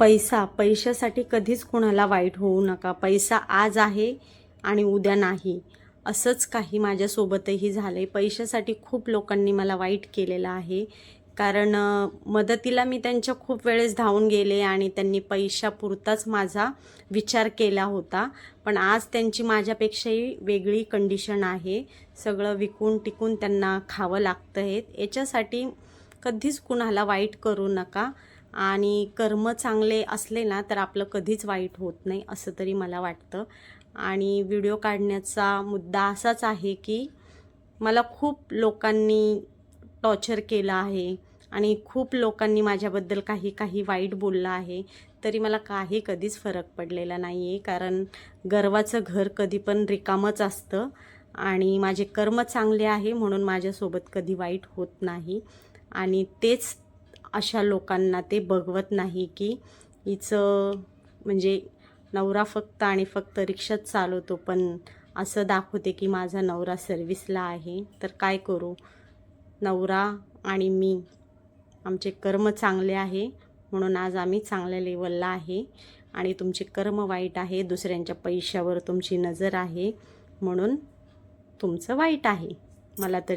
पैसा पैशासाठी कधीच कोणाला वाईट होऊ नका. पैसा आज आहे आणि उद्या नाही. असंच काही माझ्यासोबतही झालं आहे पैशासाठी खूप लोकांनी मला वाईट केलेलं आहे. कारण मदतीला मी त्यांच्या खूप वेळेस धावून गेले आणि त्यांनी पैशापुरताच माझा विचार केला होता. पण आज त्यांची माझ्यापेक्षाही वेगळी कंडिशन आहे. सगळं विकून टिकून त्यांना खावं लागतं आहे याच्यासाठी कधीच कुणाला वाईट करू नका. आणि कर्म चांगले असले ना तर आपलं कधीच वाईट होत नाही असं तरी मला वाटतं. आणि व्हिडिओ काढण्याचा मुद्दा असाच आहे की मला खूप लोकांनी टॉर्चर केलं आहे आणि खूप लोकांनी माझ्याबद्दल काही काही वाईट बोललं आहे तरी मला काही कधीच फरक पडलेला नाही आहे कारण गर्वाचं घर कधी पण रिकामंच असतं आणि माझे कर्म चांगले आहे म्हणून माझ्यासोबत कधी वाईट होत नाही. आणि तेच अशा लोकांना ते बघवत नाही की हिचं म्हणजे नवरा फक्त आणि फक्त रिक्षाच चालवतो पण असं दाखवते की माझा नवरा सर्विसला आहे. तर काय करू? नवरा आणि मी आमचे कर्म चांगले आहे म्हणून आज आम्ही चांगल्या लेवलला आहे. आणि तुमचे कर्म वाईट आहे दुसऱ्यांच्या पैशावर तुमची नजर आहे म्हणून तुमचं वाईट आहे. मला तर